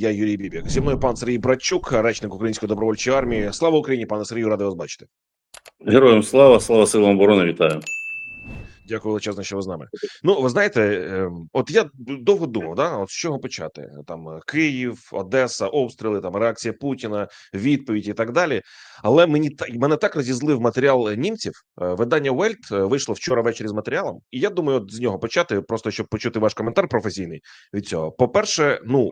Я Юрій Бібік. Зі мною пан Сергій Братчук, речник Української добровольчої армії. Слава Україні, пане Сергію, радий вас бачити. Героям слава, слава силам оборони, вітаю. Дякую величезно, що ви з нами. Ну, ви знаєте, ем, от я довго думав, да, от з чого почати? Там е, Київ, Одеса, обстріли, там реакція Путіна, відповідь і так далі. Але мені мене так розізлив матеріал німців. Е, Видання Вельт вийшло вчора ввечері з матеріалом, і я думаю, от з нього почати, просто щоб почути ваш коментар професійний від цього. По перше, ну.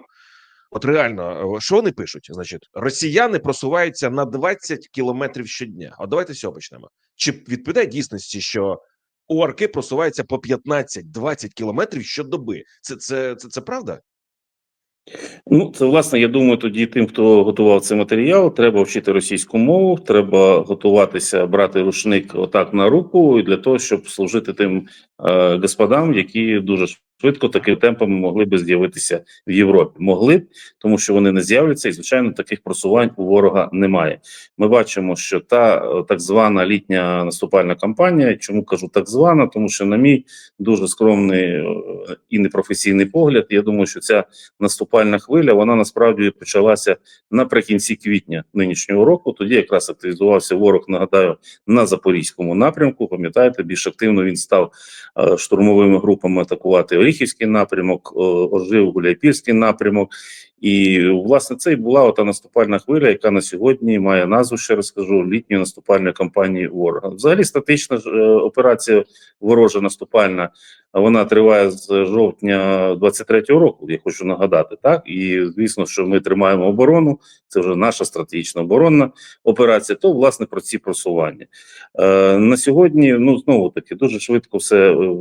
От реально, е, що вони пишуть? Значить, росіяни просуваються на 20 кілометрів щодня. От давайте цього почнемо. Чи відповідає дійсності, що УАРки просуваються по 15-20 кілометрів щодоби? Це, це, це, це правда? Ну, це власне, я думаю, тоді тим, хто готував цей матеріал, треба вчити російську мову, треба готуватися брати рушник отак на руку для того, щоб служити тим е, господам, які дуже швидко таким темпом могли би з'явитися в Європі. Могли б, тому що вони не з'являться, і звичайно, таких просувань у ворога немає. Ми бачимо, що та так звана літня наступальна кампанія. Чому кажу так звана? Тому що, на мій дуже скромний е, і непрофесійний погляд, я думаю, що ця наступальна хвиля вона насправді почалася наприкінці квітня нинішнього року. Тоді якраз активізувався ворог. Нагадаю, на запорізькому напрямку. Пам'ятаєте, більш активно він став е, штурмовими групами атакувати Оріхівський напрямок, Оржив, ожив Гуляйпільський напрямок. І власне це і була ота наступальна хвиля, яка на сьогодні має назву, ще раз кажу, літньої наступальної кампанії ворога. Взагалі, статична ж, е, операція ворожа наступальна. Вона триває з жовтня 23-го року. Я хочу нагадати, так і звісно, що ми тримаємо оборону. Це вже наша стратегічна оборонна операція. То власне про ці просування е, на сьогодні. Ну знову таки дуже швидко все е,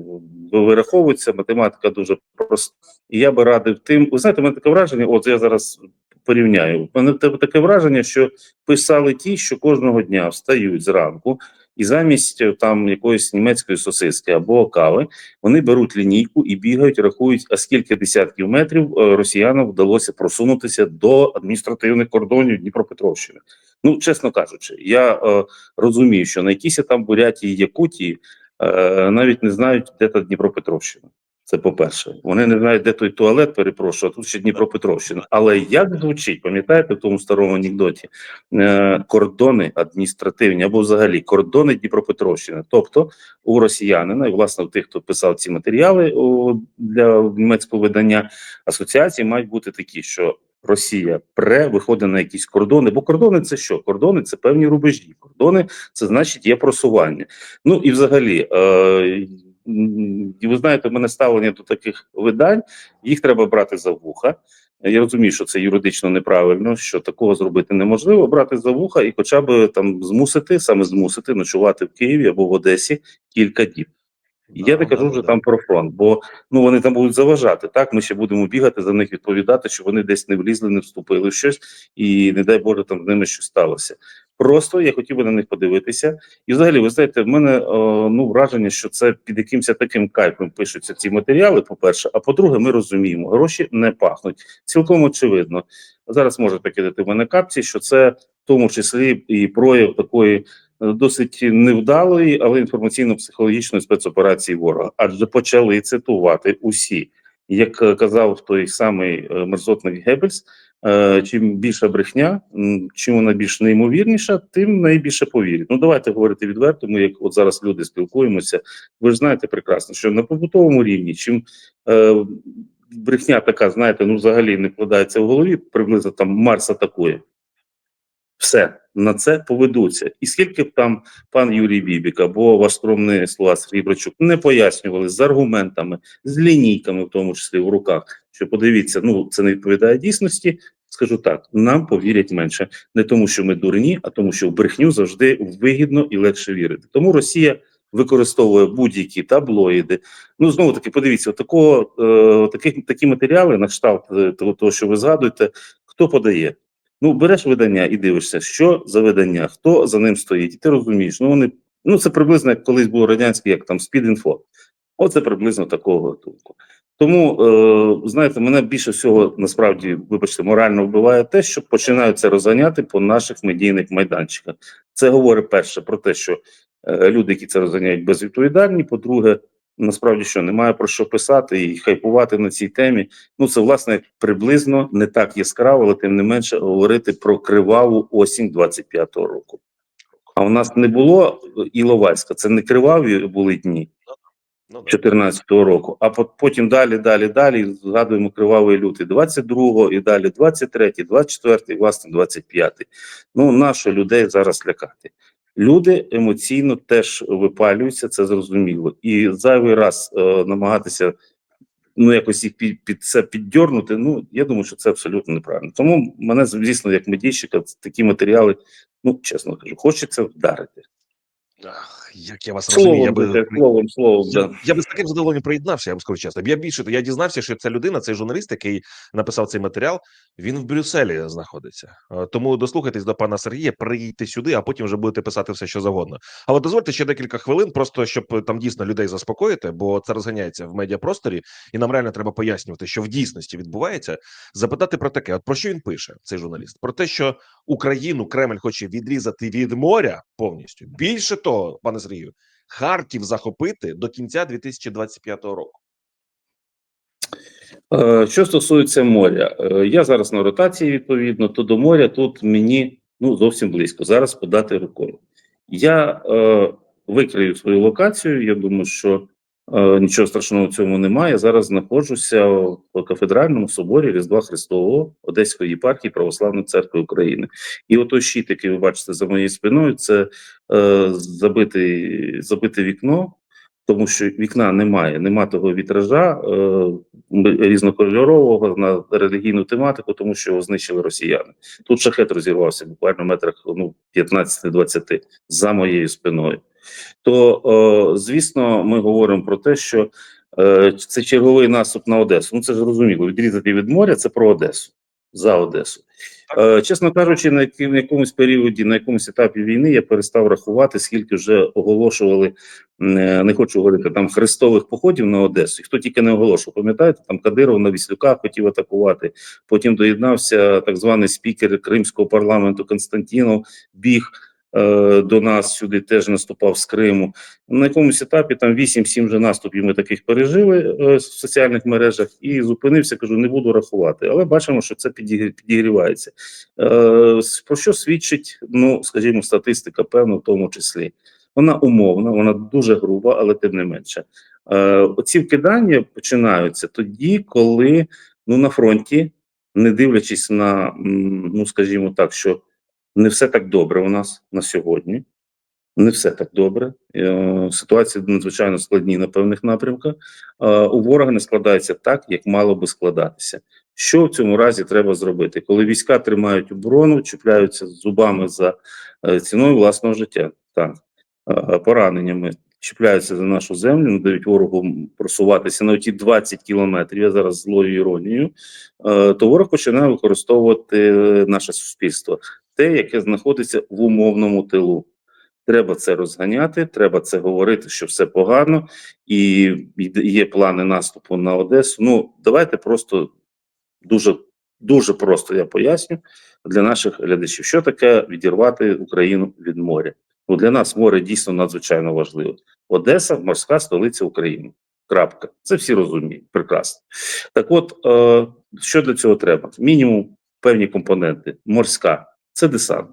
вираховується. Математика дуже проста. І я би радив тим. Ви знаєте, у мене таке враження. От я зараз порівняю. Мене таке враження, що писали ті, що кожного дня встають зранку. І замість е, там якоїсь німецької сосиски або кави вони беруть лінійку і бігають, рахують, а скільки десятків метрів е, росіянам вдалося просунутися до адміністративних кордонів Дніпропетровщини. Ну, чесно кажучи, я е, розумію, що на якійсь там Бурятії, Якутії е, навіть не знають, де та Дніпропетровщина. Це по-перше, вони не знають, де той туалет, перепрошую, а тут ще Дніпропетровщина. Але як звучить, пам'ятаєте в тому старому анекдоті? Е, кордони адміністративні або взагалі кордони Дніпропетровщини. Тобто у росіянина, і власне у тих, хто писав ці матеріали о, для німецького видання асоціації, мають бути такі, що Росія пре виходить на якісь кордони, бо кордони це що? Кордони це певні рубежі. Кордони це значить є просування. Ну і взагалі. Е, ви знаєте, в мене ставлення до таких видань, їх треба брати за вуха. Я розумію, що це юридично неправильно, що такого зробити неможливо. Брати за вуха і, хоча б там змусити, саме змусити ночувати в Києві або в Одесі кілька діб. Я не кажу вже там про фронт, бо ну вони там будуть заважати. Так ми ще будемо бігати за них, відповідати, що вони десь не влізли, не вступили в щось, і не дай Боже, там з ними щось сталося. Просто я хотів би на них подивитися. І взагалі, ви знаєте, в мене о, ну враження, що це під якимось таким кайфом пишуться ці матеріали. По перше, а по-друге, ми розуміємо, гроші не пахнуть. Цілком очевидно. Зараз можете кидати в мене капці, що це в тому числі і прояв такої е, досить невдалої, але інформаційно-психологічної спецоперації ворога, адже почали цитувати усі. Як е, казав той самий е, мерзотник Геббельс, е, чим більша брехня, чим вона більш неймовірніша, тим найбільше повірять. Ну давайте говорити відверто. Ми як от зараз люди спілкуємося. Ви ж знаєте прекрасно, що на побутовому рівні, чим е, брехня така, знаєте, ну взагалі не вкладається в голові, приблизно там Марс атакує. Все на це поведуться. І скільки б там пан Юрій Бібік або ваш скромний слова Сергій Брачук не пояснювали з аргументами, з лінійками, в тому числі в руках, що подивіться, ну це не відповідає дійсності. Скажу так: нам повірять менше, не тому, що ми дурні, а тому, що в брехню завжди вигідно і легше вірити. Тому Росія використовує будь-які таблоїди. Ну знову таки, подивіться, такого е, таких такі матеріали на кшталт е, того, того, що ви згадуєте, хто подає. Ну, береш видання і дивишся, що за видання, хто за ним стоїть, і ти розумієш, ну вони ну це приблизно як колись було радянське, як там спідінфо. Оце приблизно такого гатунку. Тому е, знаєте, мене більше всього насправді, вибачте, морально вбиває те, що починають це розганяти по наших медійних майданчиках. Це говорить перше про те, що е, люди, які це розганяють, безвідповідальні. По-друге, насправді що немає про що писати і хайпувати на цій темі. Ну це власне приблизно не так яскраво, але тим не менше говорити про криваву осінь 25-го року. А у нас не було Іловайська, це не криваві були дні Ну, року, а по- потім далі, далі, далі згадуємо кривавий лютий 22-го і далі 23-й, 24-й, власне 25-й. Ну, нащо людей зараз лякати? Люди емоційно теж випалюються, це зрозуміло. І зайвий раз е, намагатися ну якось їх під, під це піддьорнути. Ну я думаю, що це абсолютно неправильно. Тому мене, звісно, як медійщика, такі матеріали, ну чесно кажу, хочеться вдарити. Ах, як я вас розумію, я би словом, словом, Я, да. я би з таким задоволенням приєднався, я вам скажу чесно. Я більше я дізнався, що ця людина, цей журналіст, який написав цей матеріал, він в Брюсселі знаходиться. Тому дослухайтесь до пана Сергія, приїдьте сюди, а потім вже будете писати все, що завгодно. Але дозвольте ще декілька хвилин, просто щоб е, там дійсно людей заспокоїти, бо це розганяється в медіапросторі, і нам реально треба пояснювати, що в дійсності відбувається. Запитати про таке: от про що він пише, цей журналіст? Про те, що Україну Кремль хоче відрізати від моря повністю. Більше того, пане Сергію, Харків захопити до кінця 2025 року. Е, Що стосується моря, е, я зараз на ротації відповідно, то до моря тут мені ну зовсім близько. Зараз подати рукою. Я е, викрию свою локацію. Я думаю, що нічого страшного в цьому немає. Зараз знаходжуся в кафедральному соборі Різдва Христового Одеської єпархії Православної церкви України. І ото щит, який ви бачите за моєю спиною, це е, забите, забите вікно. Тому що вікна немає, нема того вітража е, різнокольорового на релігійну тематику, тому що його знищили росіяни. Тут шахет розірвався буквально метрах ну 15-20 за моєю спиною. То, е, звісно, ми говоримо про те, що е, це черговий наступ на Одесу. Ну це зрозуміло. Відрізати від моря це про Одесу за Одесу. Е, чесно кажучи, на якомусь періоді, на якомусь етапі війни я перестав рахувати, скільки вже оголошували е, не хочу говорити там хрестових походів на Одесу. Хто тільки не оголошував, пам'ятаєте, там Кадиров на Віслюках хотів атакувати. Потім доєднався так званий спікер Кримського парламенту Константінов, біг до нас сюди, теж наступав з Криму. На якомусь етапі там 8-7 вже наступів ми таких пережили е, в соціальних мережах і зупинився. Кажу, не буду рахувати, але бачимо, що це підігрівається. Е, про що свідчить, ну скажімо, статистика, певно, в тому числі. Вона умовна, вона дуже груба, але тим не менше. Е, оці вкидання починаються тоді, коли ну на фронті, не дивлячись на, ну скажімо так, що не все так добре у нас на сьогодні. Не все так добре. Е, Ситуації надзвичайно складні на певних напрямках. Е, У ворога не складається так, як мало би складатися. Що в цьому разі треба зробити, коли війська тримають оборону, чіпляються зубами за е, ціною власного життя, так пораненнями чіпляються за нашу землю, не дають ворогу просуватися на ті 20 кілометрів. Я зараз злою іронією, то ворог починає використовувати наше суспільство, те, яке знаходиться в умовному тилу. Треба це розганяти, треба це говорити, що все погано, і є плани наступу на Одесу. Ну давайте просто дуже дуже просто я поясню для наших глядачів, що таке відірвати Україну від моря. Ну для нас море дійсно надзвичайно важливо. Одеса морська столиця України. Крапка. Це всі розуміють. Прекрасно. Так, от е, що для цього треба? Мінімум певні компоненти. Морська це десант.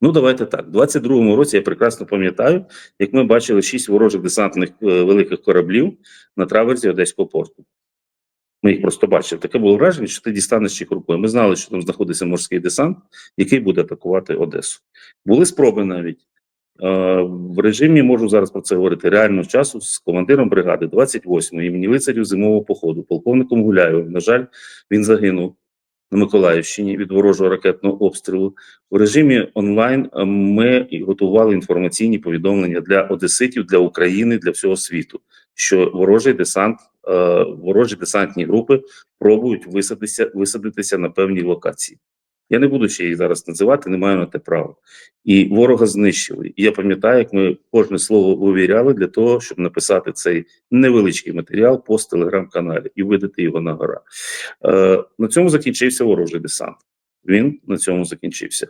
Ну, давайте так. У 22-му році я прекрасно пам'ятаю, як ми бачили шість ворожих десантних е, великих кораблів на траверзі Одеського порту. Ми їх просто бачили. Таке було враження, що ти дістанеш їх рукою. Ми знали, що там знаходиться морський десант, який буде атакувати Одесу. Були спроби навіть. Е, в режимі можу зараз про це говорити реального часу з командиром бригади 28-ї імені лицарів зимового походу, полковником Гуляєвим. На жаль, він загинув на Миколаївщині від ворожого ракетного обстрілу. У режимі онлайн е, ми готували інформаційні повідомлення для одеситів, для України, для всього світу, що ворожий десант, е, ворожі десантні групи пробують висадитися, висадитися на певній локації. Я не буду ще їх зараз називати, не маю на те права. І ворога знищили. І я пам'ятаю, як ми кожне слово вивіряли для того, щоб написати цей невеличкий матеріал пост телеграм-каналі і видати його на гора. Е, на цьому закінчився ворожий десант. Він на цьому закінчився.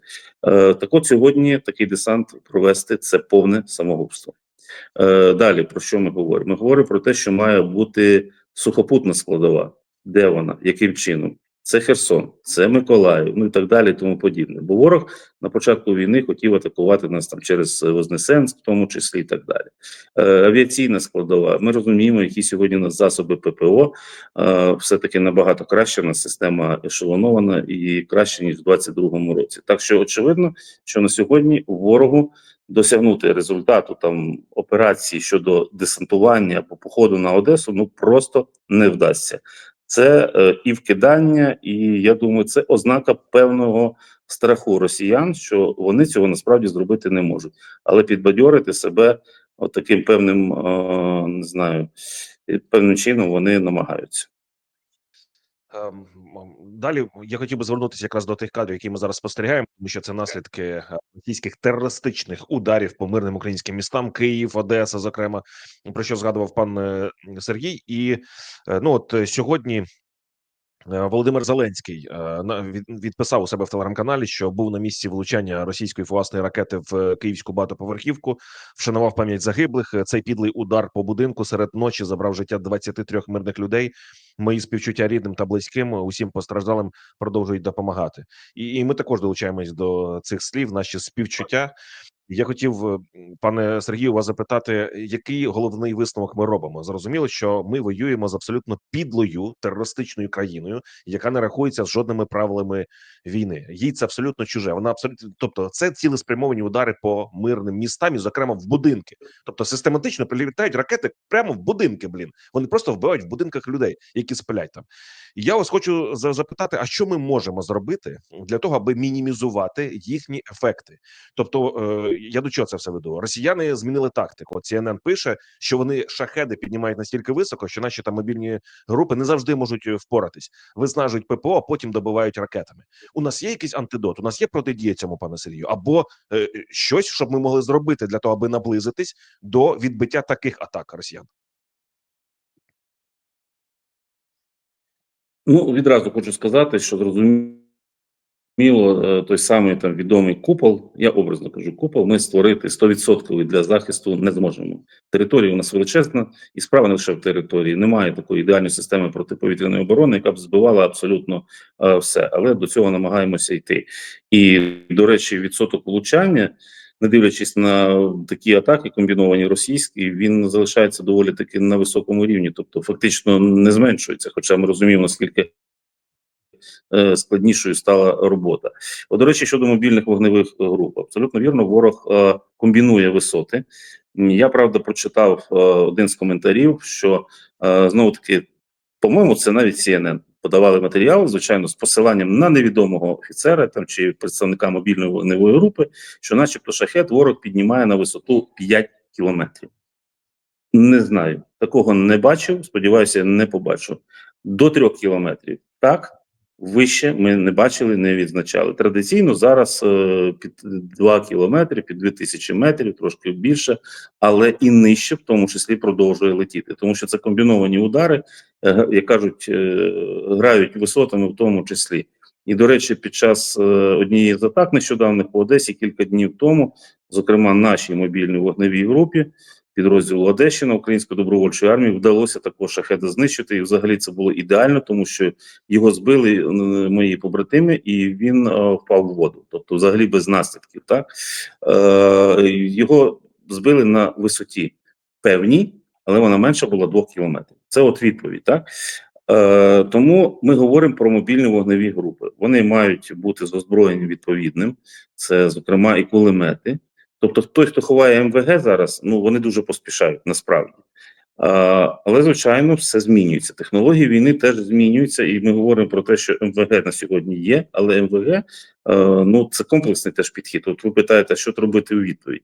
Е, так от сьогодні такий десант провести це повне самогубство. Е, далі про що ми говоримо? Ми говоримо про те, що має бути сухопутна складова. Де вона? Яким чином? Це Херсон, це Миколаїв, ну і так далі, тому подібне. Бо ворог на початку війни хотів атакувати нас там через Вознесенськ, в тому числі і так далі. Е, авіаційна складова. Ми розуміємо, які сьогодні у нас засоби ППО. Е, все-таки набагато краще. Нас система ешелонована і краще ніж в 2022 році. Так що очевидно, що на сьогодні ворогу досягнути результату там операції щодо десантування або походу на Одесу ну просто не вдасться. Це е, і вкидання, і я думаю, це ознака певного страху росіян, що вони цього насправді зробити не можуть, але підбадьорити себе от таким певним, е, не знаю, певним чином вони намагаються. Ем, Далі я хотів би звернутися якраз до тих кадрів, які ми зараз спостерігаємо, тому що це наслідки е, російських терористичних ударів по мирним українським містам, Київ, Одеса, зокрема, про що згадував пан е, Сергій. І е, ну от сьогодні Володимир Зеленський відписав у себе в телеграм-каналі, що був на місці влучання російської фугасної ракети в київську багатоповерхівку, вшанував пам'ять загиблих. Цей підлий удар по будинку серед ночі забрав життя 23 мирних людей. Мої співчуття рідним та близьким, усім постраждалим продовжують допомагати. І, і ми також долучаємось до цих слів. Наші співчуття. Я хотів, е, пане Сергію, вас запитати, який головний висновок ми робимо? Зрозуміло, що ми воюємо з абсолютно підлою терористичною країною, яка не рахується з жодними правилами війни. Їй це абсолютно чуже. Вона абсолютно, тобто, це цілеспрямовані удари по мирним містам, і зокрема в будинки. Тобто систематично прилітають ракети прямо в будинки. Блін, вони просто вбивають в будинках людей, які сплять там. Я вас хочу за- запитати: а що ми можемо зробити для того, аби мінімізувати їхні ефекти? Тобто, е, я до чого це все веду? Росіяни змінили тактику. От CNN пише, що вони шахеди піднімають настільки високо, що наші там мобільні групи не завжди можуть е, впоратись. Виснажують ППО, а потім добивають ракетами. У нас є якийсь антидот, у нас є протидія цьому, пане Сергію, або е, е, щось, щоб ми могли зробити для того, аби наблизитись до відбиття таких атак росіян. Ну, відразу хочу сказати, що зрозуміло, е, той самий там відомий купол, я образно кажу, купол, ми створити 100% для захисту не зможемо. Територія у нас величезна, і справа не лише в території. Немає такої ідеальної системи протиповітряної оборони, яка б збивала абсолютно е, все. Але до цього намагаємося йти. І, до речі, відсоток влучання. Не дивлячись на такі атаки, комбіновані російські, він залишається доволі таки на високому рівні, тобто фактично не зменшується. Хоча ми розуміємо, наскільки складнішою стала робота. От, до речі, щодо мобільних вогневих е, груп, абсолютно вірно, ворог е, комбінує висоти. Я правда прочитав е, один з коментарів, що е, знову таки, по-моєму, це навіть CNN подавали матеріал, звичайно, з посиланням на невідомого офіцера там чи представника мобільної вогневої групи, що, начебто, шахет ворог піднімає на висоту 5 кілометрів. Не знаю, такого не бачив. Сподіваюся, не побачу. До трьох кілометрів. Так, вище ми не бачили, не відзначали. Традиційно зараз е, під 2 кілометри, під 2000 метрів, трошки більше, але і нижче, в тому числі, продовжує летіти, тому що це комбіновані удари, е, як кажуть, е, грають висотами, в тому числі. І, до речі, під час однієї з атак нещодавних по Одесі кілька днів тому, зокрема, нашій мобільній вогневій групі підрозділу Одещина Української добровольчої армії вдалося також шахеда знищити. І взагалі це було ідеально, тому що його збили е, мої побратими, і він е, впав у воду. Тобто, взагалі без наслідків. Так е, його збили на висоті певній, але вона менша була двох кілометрів. Це от відповідь, так. Е, тому ми говоримо про мобільні вогневі групи. Вони мають бути з озброєнням відповідним, це зокрема і кулемети. Тобто, той, хто ховає МВГ зараз, ну вони дуже поспішають насправді. Але звичайно, все змінюється. Технології війни теж змінюються, і ми говоримо про те, що МВГ на сьогодні є, але МВГ е, ну це комплексний теж підхід. От ви питаєте, що робити у відповідь?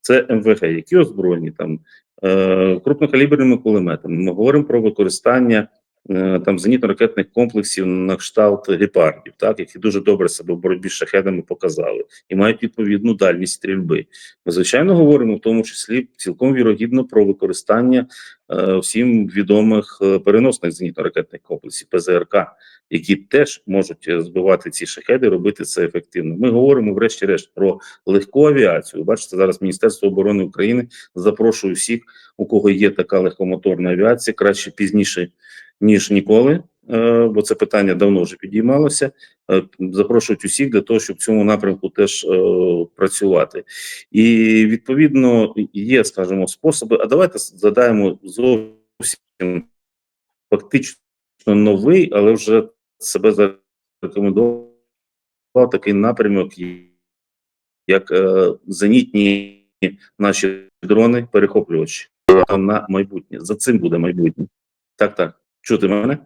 Це МВГ, які озброєні там е, крупнокаліберними кулеметами. Ми говоримо про використання там зенітно-ракетних комплексів на кшталт гепардів, так які дуже добре себе в боротьбі з шахедами показали і мають відповідну дальність стрільби. Ми звичайно говоримо в тому числі цілком вірогідно про використання е, всім відомих е, переносних зенітно-ракетних комплексів ПЗРК, які теж можуть е, збивати ці шахеди, робити це ефективно. Ми говоримо, врешті-решт, про легку авіацію. Бачите, зараз Міністерство оборони України запрошує всіх, у кого є така легкомоторна авіація, краще пізніше ніж ніколи. е, Бо це питання давно вже підіймалося. Е, Запрошують усіх для того, щоб в цьому напрямку теж е, працювати. І відповідно є, скажімо, способи. А давайте задаємо зовсім фактично новий, але вже себе зарекомендував такий напрямок, як зенітні наші дрони перехоплювачі на майбутнє. За цим буде майбутнє. Так, так. Чути мене?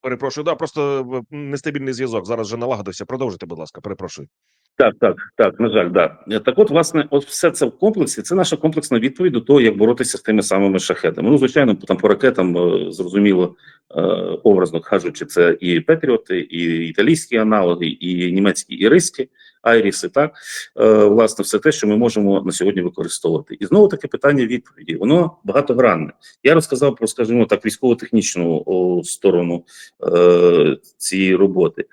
Перепрошую, да, просто е, нестабільний зв'язок. Зараз вже налагодився. Продовжуйте, будь ласка, перепрошую. Так, так, так, на жаль, да. Е, Так, от, власне, от все це в комплексі. Це наша комплексна відповідь до того, як боротися з тими самими шахетами. Ну, звичайно, там по ракетам е, зрозуміло, е, образно кажучи, це і Петріоти, і італійські аналоги, і німецькі іриски, айріси. Так власне, все те, що ми можемо на сьогодні використовувати. І знову таке питання відповіді. Воно багатогранне. Я розказав про, скажімо так, військово-технічну сторону цієї роботи.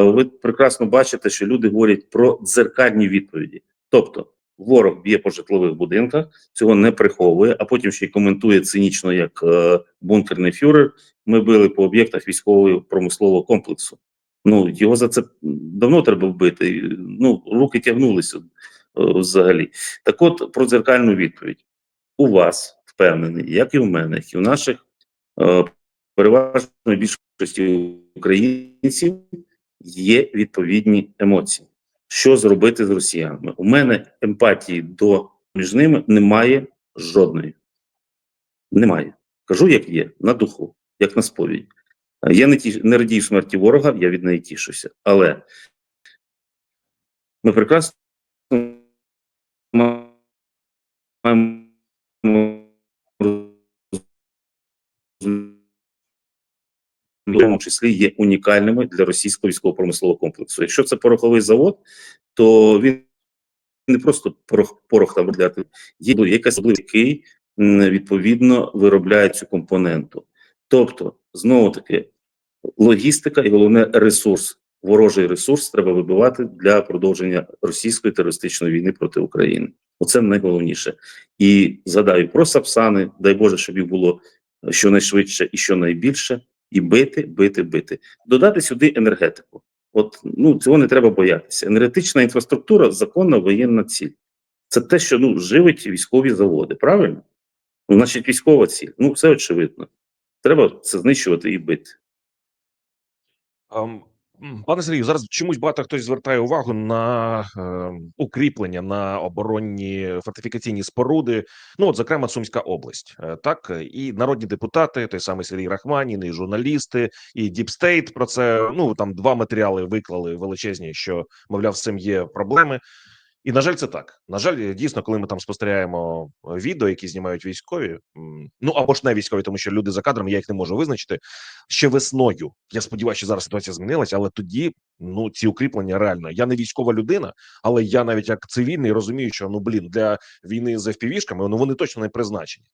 Ви прекрасно бачите, що люди говорять про дзеркальні відповіді. Тобто, ворог б'є по житлових будинках, цього не приховує, а потім ще й коментує цинічно як е, бункерний фюрер. Ми били по об'єктах військового промислового комплексу. Ну його за це давно треба вбити. Ну руки тягнулися е, взагалі. Так, от про дзеркальну відповідь у вас впевнений, як і в мене, і в наших е, переважної більшості українців є відповідні емоції. Що зробити з росіянами? У мене емпатії до між ними немає жодної. Немає. Кажу, як є, на духу, як на сповідь. Я не ті, не радію смерті ворога, я від неї тішуся. Але ми прекрасно маємо в тому числі є унікальними для російського військово-промислового комплексу. Якщо це пороховий завод, то він не просто порох, порох там виробляти, є якась особливість, який відповідно виробляє цю компоненту. Тобто, знову таки, логістика і головне ресурс. Ворожий ресурс треба вибивати для продовження російської терористичної війни проти України. Оце найголовніше. І згадаю про Сапсани, дай Боже, щоб їх було щонайшвидше і щонайбільше, і бити, бити, бити. Додати сюди енергетику. От ну цього не треба боятися. Енергетична інфраструктура законна воєнна ціль. Це те, що ну живить військові заводи. Правильно? Ну, значить, військова ціль. Ну, все очевидно. Треба це знищувати і бити. М, Пане Сергію, зараз чомусь багато хтось звертає увагу на е, укріплення на оборонні фортифікаційні споруди. Ну, от, зокрема, Сумська область. Е, так і народні депутати, той самий Сергій Рахманін, і журналісти, і Діпстейт про це. Ну там два матеріали виклали величезні, що мовляв, з цим є проблеми. І на жаль, це так. На жаль, дійсно, коли ми там спостерігаємо е, відео, які знімають військові, ну або ж не військові, тому що люди за кадром, я їх не можу визначити. Ще весною. Я сподіваюся, що зараз ситуація змінилася, але тоді ну ці укріплення реально. Я не військова людина, але я навіть як цивільний розумію, що ну блін для війни з FPV-шками, ну вони точно не призначені.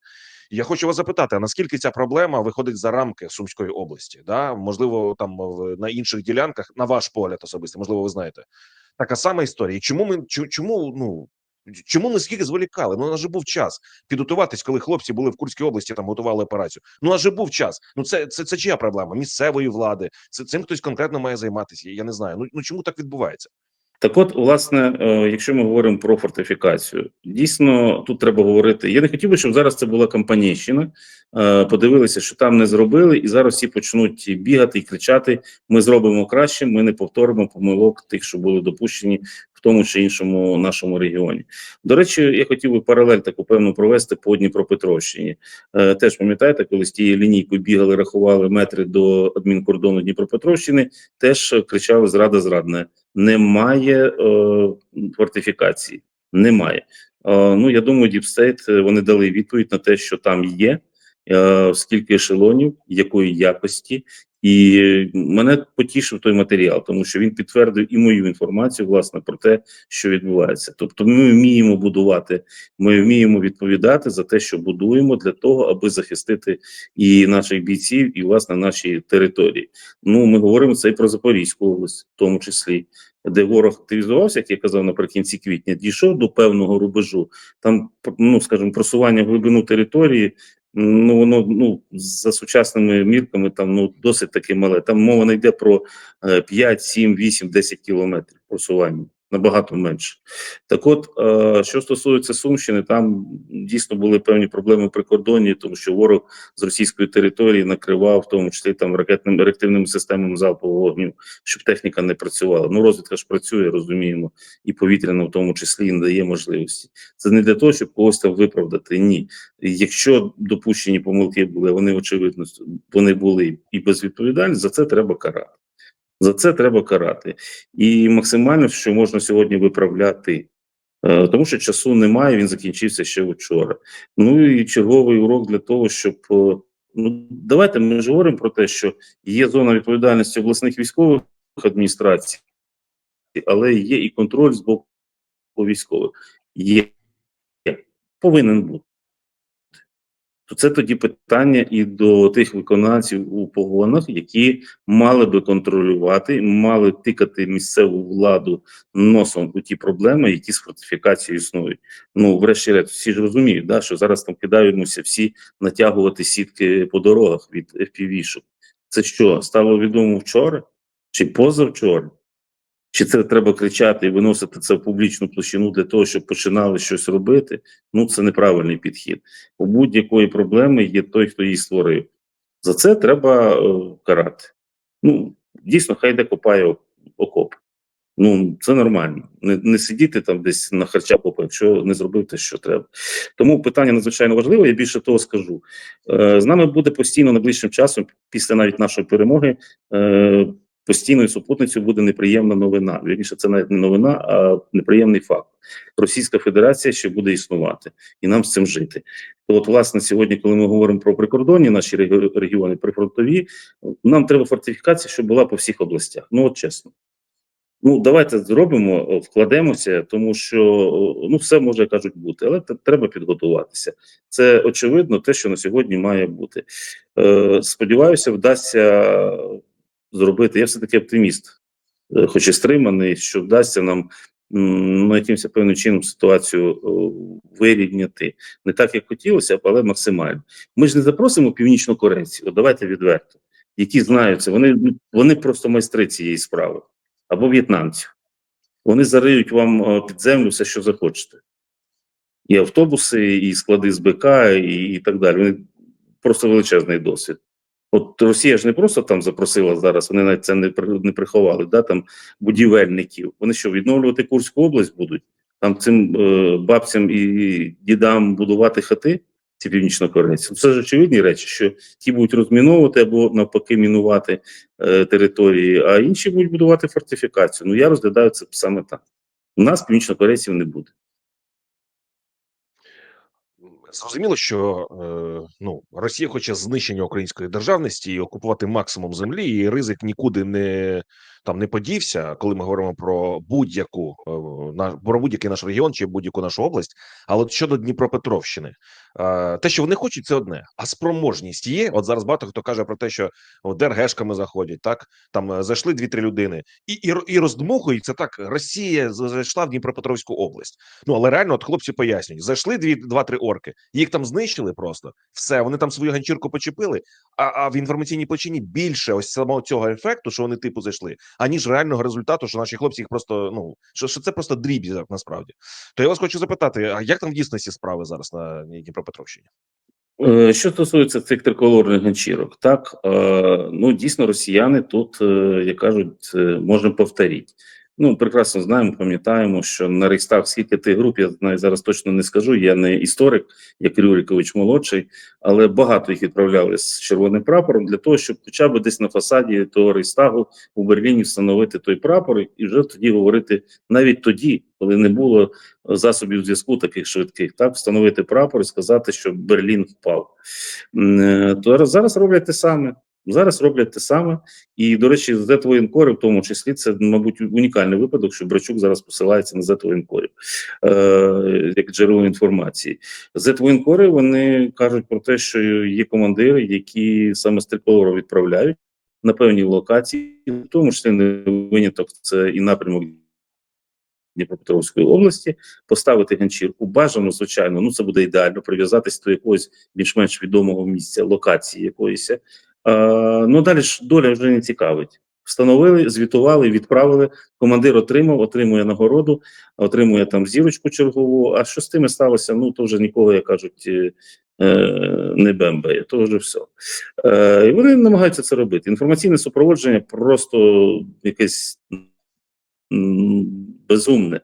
Я хочу вас запитати: а наскільки ця проблема виходить за рамки Сумської області? Да, можливо, там на інших ділянках, на ваш погляд особисто, можливо, ви знаєте. Така сама історія. Чому ми чому ну чому наскільки зволікали? Ну у нас же був час підготуватись, коли хлопці були в Курській області, там готували операцію. Ну у нас же був час. Ну це це, це чия проблема? Місцевої влади. Це цим хтось конкретно має займатися. Я не знаю. Ну ну чому так відбувається? Так, от, власне, е, якщо ми говоримо про фортифікацію, дійсно тут треба говорити. Я не хотів би, щоб зараз це була кампанійщина. Е, Подивилися, що там не зробили, і зараз всі почнуть бігати і кричати: ми зробимо краще, ми не повторимо помилок тих, що були допущені тому чи іншому нашому регіоні. До речі, я хотів би паралель таку певну провести по Дніпропетровщині. Е, Теж пам'ятаєте, коли з тією лінійкою бігали, рахували метри до адмінкордону Дніпропетровщини, теж кричали зрада зрадне немає е, фортифікації. Немає. Е, ну я думаю, Діпстейт вони дали відповідь на те, що там є. е, скільки ешелонів, якої якості. І мене потішив той матеріал, тому що він підтвердив і мою інформацію, власне, про те, що відбувається. Тобто, ми вміємо будувати, ми вміємо відповідати за те, що будуємо для того, аби захистити і наших бійців, і власне наші території. Ну, ми говоримо це і про Запорізьку область, в тому числі, де ворог активізувався, як я казав наприкінці квітня, дійшов до певного рубежу. Там, ну скажімо, просування в глибину території. Ну, воно ну за сучасними мірками там ну досить таки мале. Там мова не йде про е, 5, 7, 8, 10 кілометрів просування, набагато менше. Так, от е, що стосується Сумщини, там дійсно були певні проблеми при кордоні, тому що ворог з російської території накривав, в тому числі там ракетними реактивними системами залпового вогню, щоб техніка не працювала. Ну розвідка ж працює, розуміємо, і повітряна в тому числі і не дає можливості. Це не для того, щоб когось там виправдати. Ні, якщо допущені помилки були, вони очевидно вони були і безвідповідальні. За це треба карати. За це треба карати, і максимально, що можна сьогодні виправляти. Е, Тому що часу немає, він закінчився ще вчора. Ну і черговий урок для того, щоб е, ну давайте ми ж говоримо про те, що є зона відповідальності обласних військових адміністрацій, але є і контроль з боку військових. Є повинен бути. То це тоді питання і до тих виконавців у погонах, які мали би контролювати, мали тикати місцеву владу носом у ті проблеми, які з фортифікацією існують. Ну, врешті-решт, всі ж розуміють, да, що зараз там кидаємося всі натягувати сітки по дорогах від FPV-шок. Це що, стало відомо вчора чи позавчора? Чи це треба кричати і виносити це в публічну площину для того, щоб починали щось робити? Ну це неправильний підхід. У будь-якої проблеми є той, хто її створив. За це треба е, карати. Ну дійсно, хай де копає окоп. Ну це нормально. Не, не сидіти там десь на харчах попа, якщо не зробив те, що треба. Тому питання надзвичайно важливе. Я більше того скажу. Е, з нами буде постійно найближчим часом, після навіть нашої перемоги. Е, постійною супутницею буде неприємна новина. Вірніше, це навіть не новина, а неприємний факт. Російська Федерація ще буде існувати, і нам з цим жити. То, от, власне, сьогодні, коли ми говоримо про прикордонні наші регіони, прифронтові, нам треба фортифікація, щоб була по всіх областях. Ну, от чесно. Ну, давайте зробимо, вкладемося, тому що ну все може кажуть бути, але треба підготуватися. Це очевидно те, що на сьогодні має бути. Е, сподіваюся, вдасться зробити. Я все таки оптиміст, е, хоч і стриманий, що вдасться нам ну, якимось певним чином ситуацію вирівняти. Не так, як хотілося але максимально. Ми ж не запросимо північнокорейців, от давайте відверто, які знаються, вони, вони просто майстри цієї справи, або в'єтнамців. Вони зариють вам під землю все, що захочете. І автобуси, і склади з БК, і, і так далі. Вони просто величезний досвід. От Росія ж не просто там запросила зараз, вони навіть це не, не приховали, да, там будівельників. Вони що, відновлювати Курську область будуть? Там цим е, бабцям і дідам будувати хати, ці північнокорейці. Це ж очевидні речі, що ті будуть розміновувати або навпаки мінувати е, території, а інші будуть будувати фортифікацію. Ну я розглядаю це саме так. У нас північнокорейців не буде. Зрозуміло, що е, ну Росія хоче знищення української державності і окупувати максимум землі, і ризик нікуди не там не подівся, коли ми говоримо про будь-яку е, на про будь-який наш регіон чи будь-яку нашу область. Але щодо Дніпропетровщини, е, те, що вони хочуть, це одне. А спроможність є. От зараз багато хто каже про те, що от ДРГшками заходять, так там е, зайшли дві-три людини, і і, і роздмухують це так. Росія зайшла в Дніпропетровську область. Ну але реально, от хлопці пояснюють: зайшли дві два-три орки, їх там знищили просто все. Вони там свою ганчірку почепили. А, а в інформаційній площині більше ось самого цього ефекту, що вони типу зайшли, аніж реального результату, що наші хлопці їх просто ну що, що це просто дріб'язок насправді. То я вас хочу запитати: а як там в дійсності справи зараз на Дніпропетровщині? Е, Що стосується цих триколорних ганчірок, так е, ну дійсно росіяни тут, е, як кажуть, можемо повторити. Ну, прекрасно знаємо, пам'ятаємо, що на Рейхстаг скільки тих груп, я знаю, зараз точно не скажу. Я не історик, як Рюрикович молодший, але багато їх відправляли з червоним прапором для того, щоб хоча б десь на фасаді того Рейхстагу у Берліні встановити той прапор і вже тоді говорити, навіть тоді, коли не було засобів зв'язку таких швидких, так встановити прапор і сказати, що Берлін впав. Е, То зараз роблять те саме. Зараз роблять те саме, і до речі, зетвоєнкори, в тому числі, це, мабуть, унікальний випадок, що Брачук зараз посилається на зетвоєнкорів е, як джерело інформації. Зетвоєнкори вони кажуть про те, що є командири, які саме з відправляють на певні локації, в тому числі не виняток, це і напрямок Дніпропетровської області, поставити ганчірку. Бажано, звичайно, ну це буде ідеально, прив'язатися до якогось більш-менш відомого місця, локації якоїсь. Е, ну далі ж доля вже не цікавить. Встановили, звітували, відправили. Командир отримав, отримує нагороду, отримує там зірочку чергову. А що з тими сталося? Ну то вже нікого, як кажуть, е, е, не бембає. То вже все. І вони намагаються це робити. Інформаційне супроводження просто якесь безумне.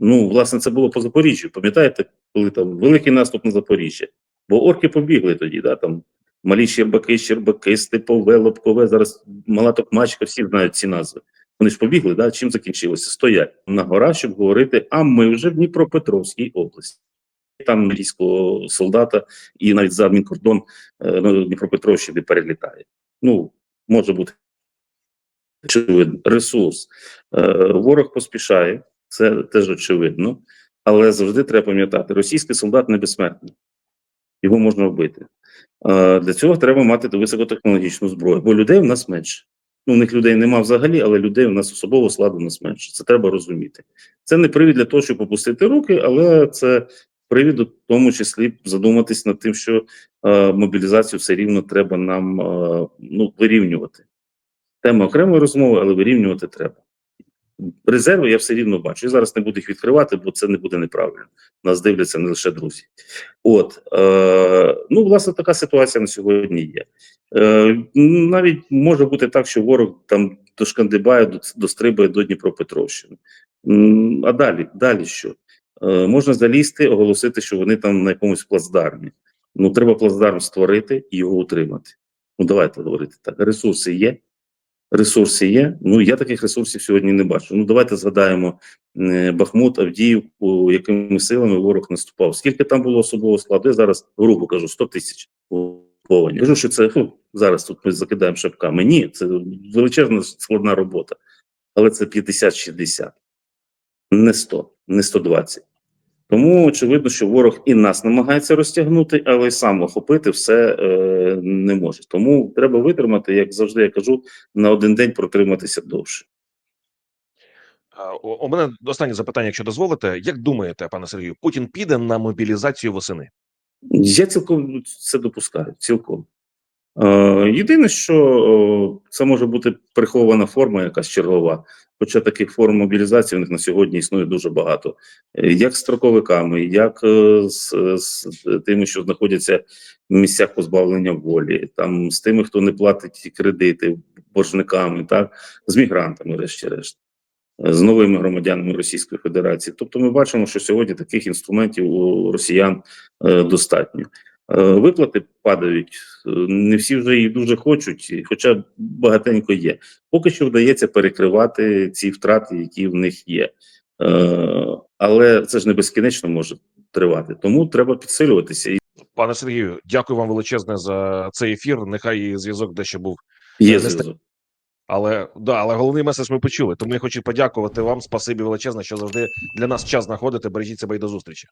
Ну, власне, це було по Запоріжжю. Пам'ятаєте, коли там великий наступ на Запоріжжя? Бо орки побігли тоді, да, там малі Щербаки, Щербаки, Степове, Лобкове. Зараз мала Токмачка, всі знають ці назви. Вони ж побігли, да? чим закінчилося? Стоять на горах, щоб говорити, а ми вже в Дніпропетровській області. Там рійського солдата і навіть за адмінкордон е, ну, Дніпропетровщини перелітає. Ну, може бути очевидно. Ресурс. Е, ворог поспішає, це теж очевидно, але завжди треба пам'ятати: російський солдат не безсмертний, його можна вбити. Для цього треба мати високотехнологічну зброю, бо людей в нас менше. Ну, у них людей нема взагалі, але людей у нас особового складу у нас менше. Це треба розуміти. Це не привід для того, щоб опустити руки, але це привід у тому числі задуматись над тим, що е, мобілізацію все рівно треба нам е, ну, вирівнювати. Тема окремої розмови, але вирівнювати треба. Резерви я все рівно бачу. Я зараз не буду їх відкривати, бо це не буде неправильно. Нас дивляться не лише друзі. От е, ну, власне, така ситуація на сьогодні є. Е, навіть може бути так, що ворог там до- дострибає до Дніпропетровщини. А далі, далі що? Е, можна залізти, оголосити, що вони там на якомусь плацдармі. Ну, треба плацдарм створити і його утримати. Ну, давайте говорити так. Ресурси є, ресурси є. Ну я таких ресурсів сьогодні не бачу. Ну давайте згадаємо е, Бахмут, Авдіївку, якими силами ворог наступав. Скільки там було особового складу? Я зараз грубо кажу 100 тисяч окуповані. Кажу, що це фу, зараз тут ми закидаємо шапками. Ні, це величезна складна робота, але це 50-60, не 100, не 120. Тому очевидно, що ворог і нас намагається розтягнути, але й сам охопити все е, не може. Тому треба витримати, як завжди я кажу, на один день протриматися довше. У мене останнє запитання, якщо дозволите. Як думаєте, пане Сергію, Путін піде на мобілізацію восени? Я цілком це допускаю. Цілком. Е, єдине, що це може бути прихована форма, якась чергова. Хоча таких форм мобілізації в них на сьогодні існує дуже багато, Е, як з строковиками, як е, з, з тими, що знаходяться в місцях позбавлення волі, там з тими, хто не платить кредити боржниками, так з мігрантами, решті-решт, е, з новими громадянами Російської Федерації. Тобто, ми бачимо, що сьогодні таких інструментів у росіян достатньо. Е, Виплати падають, е, не всі вже їх дуже хочуть, хоча багатенько є. Поки що вдається перекривати ці втрати, які в них є. Е, Але це ж не безкінечно може тривати. Тому треба підсилюватися. Пане Сергію, дякую вам величезне за цей ефір. Нехай зв'язок дещо був, є зв'язок. але да, але головний меседж ми почули. Тому я хочу подякувати вам. Спасибі величезне, що завжди для нас час знаходите. Бережіть себе і до зустрічі.